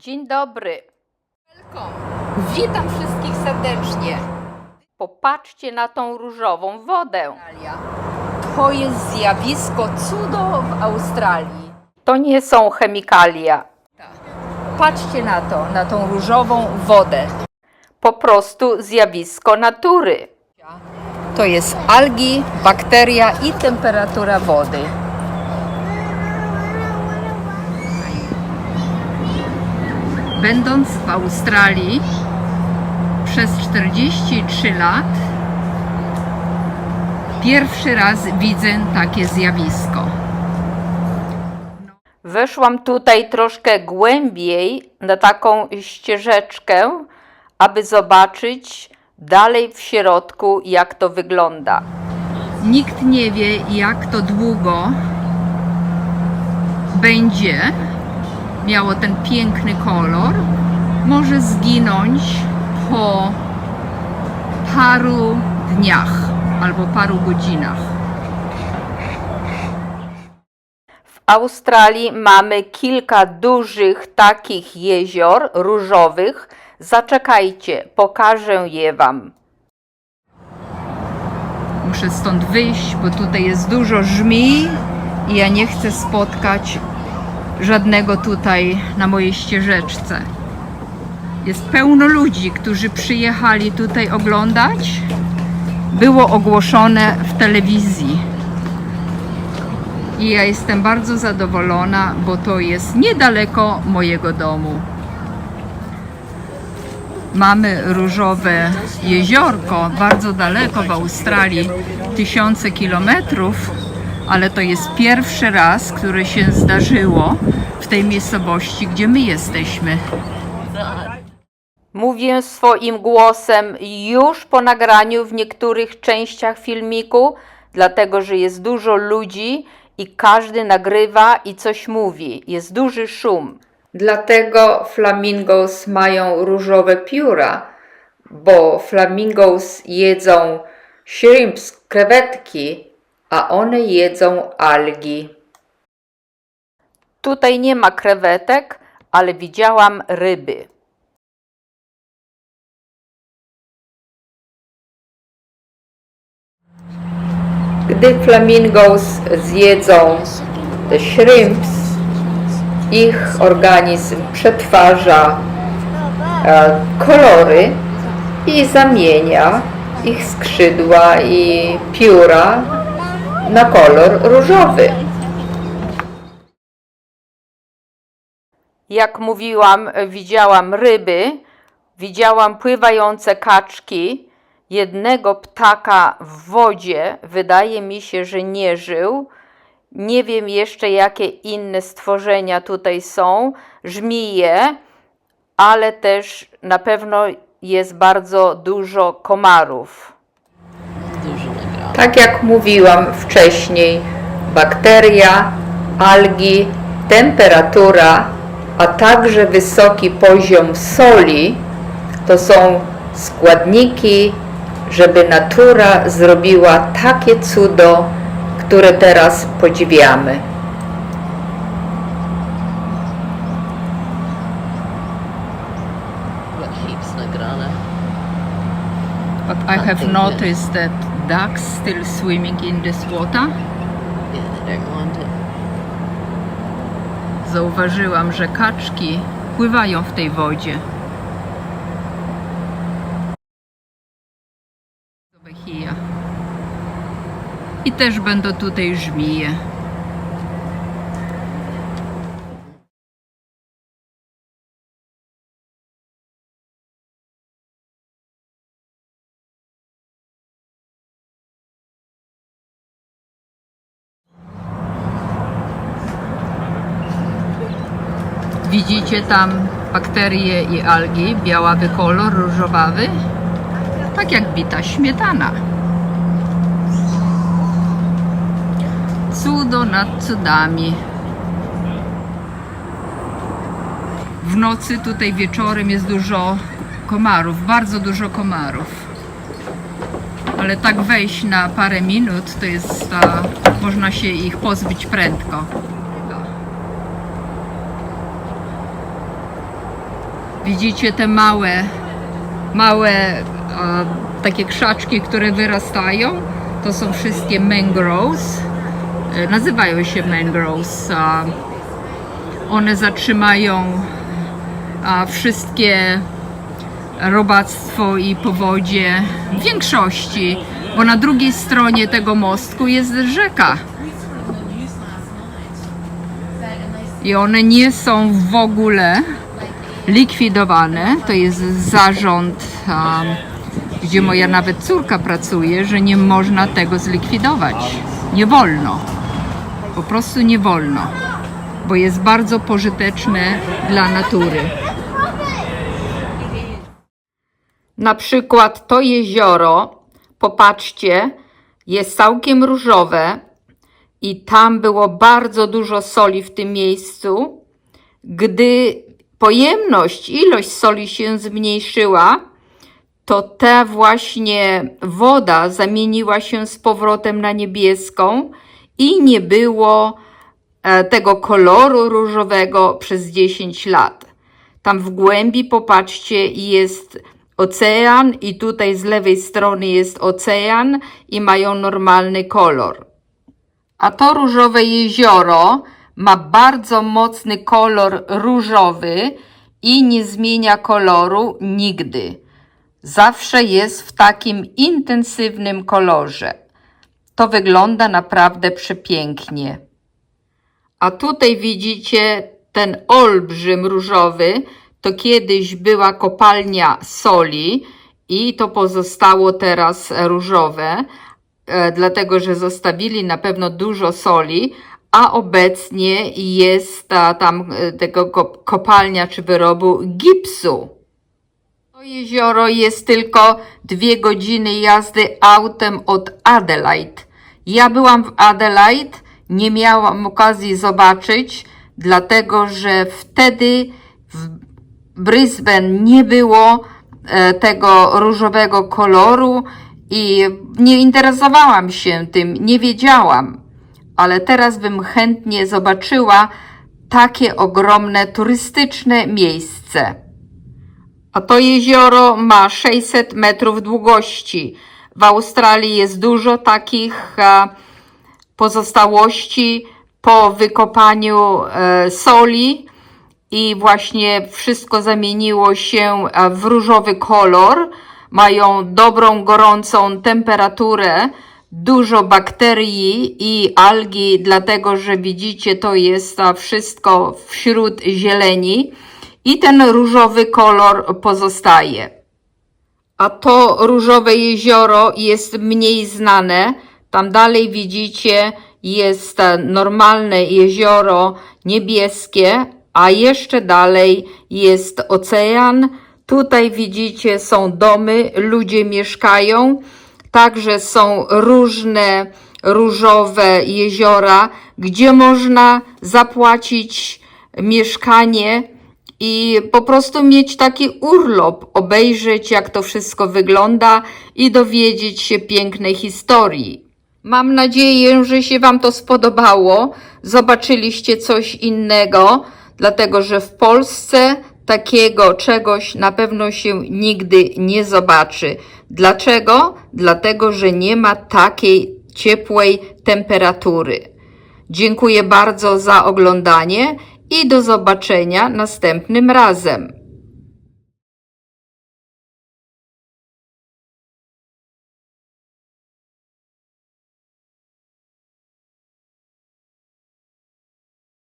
Dzień dobry. Witam wszystkich serdecznie. Popatrzcie na tą różową wodę. To jest zjawisko cudo w Australii. To nie są chemikalia. Patrzcie na to, na tą różową wodę. Po prostu zjawisko natury. To jest algi, bakteria i temperatura wody. Będąc w Australii przez 43 lat, pierwszy raz widzę takie zjawisko. Weszłam tutaj troszkę głębiej na taką ścieżeczkę, aby zobaczyć dalej w środku, jak to wygląda. Nikt nie wie, jak to długo będzie miało ten piękny kolor. Może zginąć po paru dniach albo paru godzinach. W Australii mamy kilka dużych takich jezior różowych. Zaczekajcie, pokażę je Wam. Muszę stąd wyjść, bo tutaj jest dużo żmij i ja nie chcę spotkać żadnego tutaj na mojej ścieżeczce. Jest pełno ludzi, którzy przyjechali tutaj oglądać. Było ogłoszone w telewizji. I ja jestem bardzo zadowolona, bo to jest niedaleko mojego domu. Mamy różowe jeziorko bardzo daleko w Australii, tysiące kilometrów, ale to jest pierwszy raz, które się zdarzyło w tej miejscowości, gdzie my jesteśmy. Mówię swoim głosem już po nagraniu w niektórych częściach filmiku, dlatego że jest dużo ludzi i każdy nagrywa i coś mówi. Jest duży szum. Dlatego flamingos mają różowe pióra, bo flamingos jedzą shrimps, krewetki, a one jedzą algi. Tutaj nie ma krewetek, ale widziałam ryby. Gdy flamingos zjedzą te shrimps, ich organizm przetwarza e, kolory i zamienia ich skrzydła i pióra na kolor różowy. Jak mówiłam, widziałam ryby, widziałam pływające kaczki, jednego ptaka w wodzie, wydaje mi się, że nie żył. Nie wiem jeszcze, jakie inne stworzenia tutaj są, żmije, ale też na pewno jest bardzo dużo komarów. Tak jak mówiłam wcześniej, bakteria, algi, temperatura, a także wysoki poziom soli to są składniki, żeby natura zrobiła takie cudo, które teraz podziwiamy. I have noticed that ducks still swimming in this water. Yeah, they don't want it. Zauważyłam, że kaczki pływają w tej wodzie. I też będą tutaj żmije. Widzicie tam bakterie i algi, białawy kolor, różowawy? Tak jak bita śmietana. Cudo nad cudami. W nocy tutaj wieczorem jest dużo komarów, bardzo dużo komarów. Ale tak wejść na parę minut, to jest, a, można się ich pozbyć prędko. Widzicie te małe, małe e, takie krzaczki, które wyrastają? To są wszystkie mangroves. E, Nazywają się mangroves. One zatrzymają wszystkie robactwo i powodzie w większości, bo na drugiej stronie tego mostku jest rzeka. I one nie są w ogóle likwidowane. To jest zarząd, a, gdzie moja nawet córka pracuje, że nie można tego zlikwidować. Nie wolno. Po prostu nie wolno, bo jest bardzo pożyteczne dla natury. Na przykład to jezioro, popatrzcie, jest całkiem różowe i tam było bardzo dużo soli w tym miejscu. Gdy pojemność, ilość soli się zmniejszyła, to ta właśnie woda zamieniła się z powrotem na niebieską i nie było e, tego koloru różowego przez 10 lat. Tam w głębi, popatrzcie, jest ocean i tutaj z lewej strony jest ocean i mają normalny kolor. A to różowe jezioro ma bardzo mocny kolor różowy i nie zmienia koloru nigdy. Zawsze jest w takim intensywnym kolorze. To wygląda naprawdę przepięknie. A tutaj widzicie ten olbrzym różowy, to kiedyś była kopalnia soli i to pozostało teraz różowe, e, dlatego że zostawili na pewno dużo soli, a obecnie jest ta, tam e, tego kop- kopalnia czy wyrobu gipsu. To jezioro jest tylko dwie godziny jazdy autem od Adelaide. Ja byłam w Adelaide, nie miałam okazji zobaczyć, dlatego że wtedy w Brisbane nie było e, tego różowego koloru i nie interesowałam się tym, nie wiedziałam. Ale teraz bym chętnie zobaczyła takie ogromne turystyczne miejsce. A to jezioro ma 600 metrów długości. W Australii jest dużo takich e, pozostałości po wykopaniu e, soli i właśnie wszystko zamieniło się e, w różowy kolor. Mają dobrą, gorącą temperaturę, dużo bakterii i algi, dlatego że widzicie, to jest wszystko wśród zieleni i ten różowy kolor pozostaje. A to różowe jezioro jest mniej znane. Tam dalej widzicie jest normalne jezioro niebieskie, a jeszcze dalej jest ocean. Tutaj widzicie są domy, ludzie mieszkają. Także są różne różowe jeziora, gdzie można zapłacić mieszkanie i po prostu mieć taki urlop, obejrzeć jak to wszystko wygląda i dowiedzieć się pięknej historii. Mam nadzieję, że się Wam to spodobało, zobaczyliście coś innego, dlatego że w Polsce takiego czegoś na pewno się nigdy nie zobaczy. Dlaczego? Dlatego, że nie ma takiej ciepłej temperatury. Dziękuję bardzo za oglądanie i do zobaczenia następnym razem.